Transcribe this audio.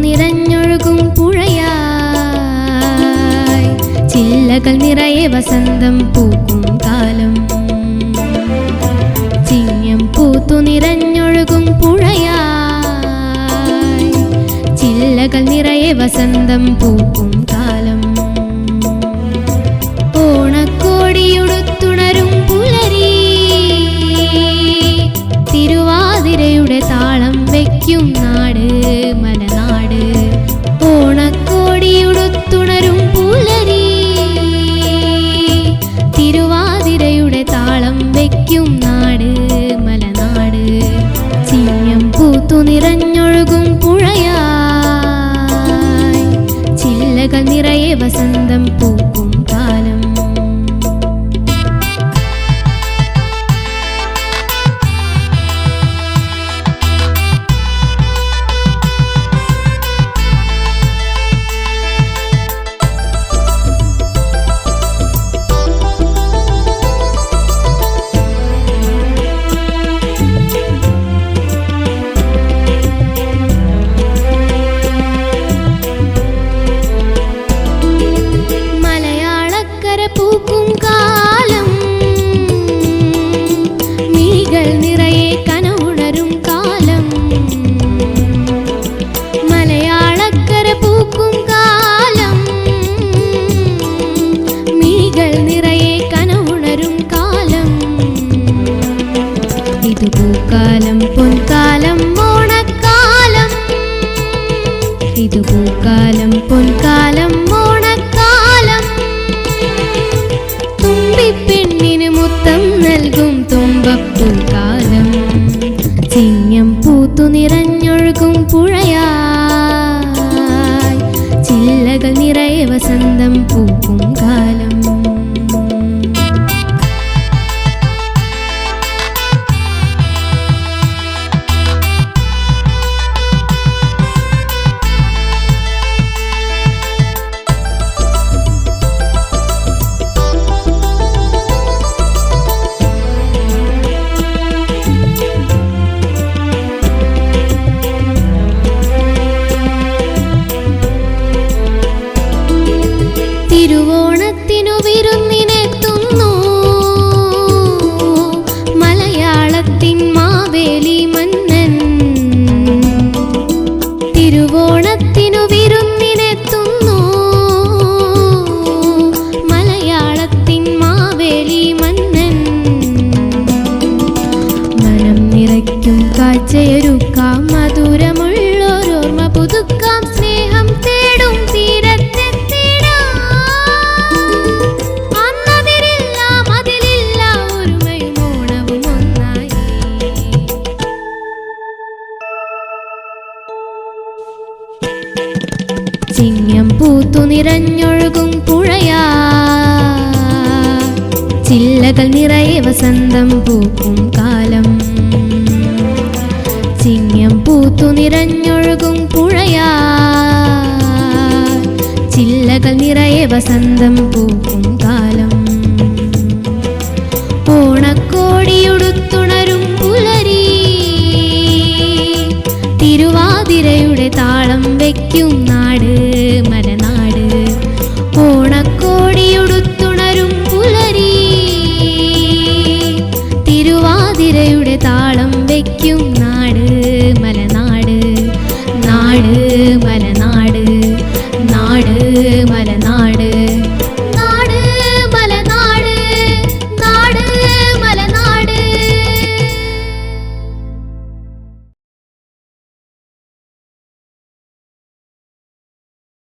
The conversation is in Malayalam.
നിറഞ്ഞൊഴുകും പുഴയായി. ചില്ലകൾ നിറയെ വസന്തം പൂക്കും കാലം. ചിങ്ങം പൂത്തു നിറഞ്ഞൊഴുകും പുഴയായി. ചില്ലകൾ നിറയെ വസന്തം പൂക്കും വയ്ക്കും നാട് മലനാട്. ഓണക്കോടിയുടുത്തുണരും പുലരി. തിരുവാതിരയുടെ താളം വയ്ക്കും നാട് മലനാട്. ചിങ്ങം പൂത്തു നിറഞ്ഞൊഴുകും ചില്ലകൾ നിറയെ വസന്തം പൂക്കും നിറയെ മനം നിറയ്ക്കും കാഴ്ചയൊരുക്കാം മധുരമുള്ളൊരോർമ്മ പുതുക്കാം. സ്നേഹം തേടും ചിങ്ങം പൂത്തു നിറഞ്ഞൊഴുകും പുഴയാ. ചില്ലകൾ നിറയെ വസന്തം പൂക്കും കാലം. പൂത്തു നിറഞ്ഞൊഴുകും പുഴയാ ചില്ലകൾ നിറയെ വസന്തം പൂക്കും കാലം. ഓണക്കോടിയുടുത്തുണരും പുലരി. തിരുവാതിരയുടെ താളം വയ്ക്കും നാട്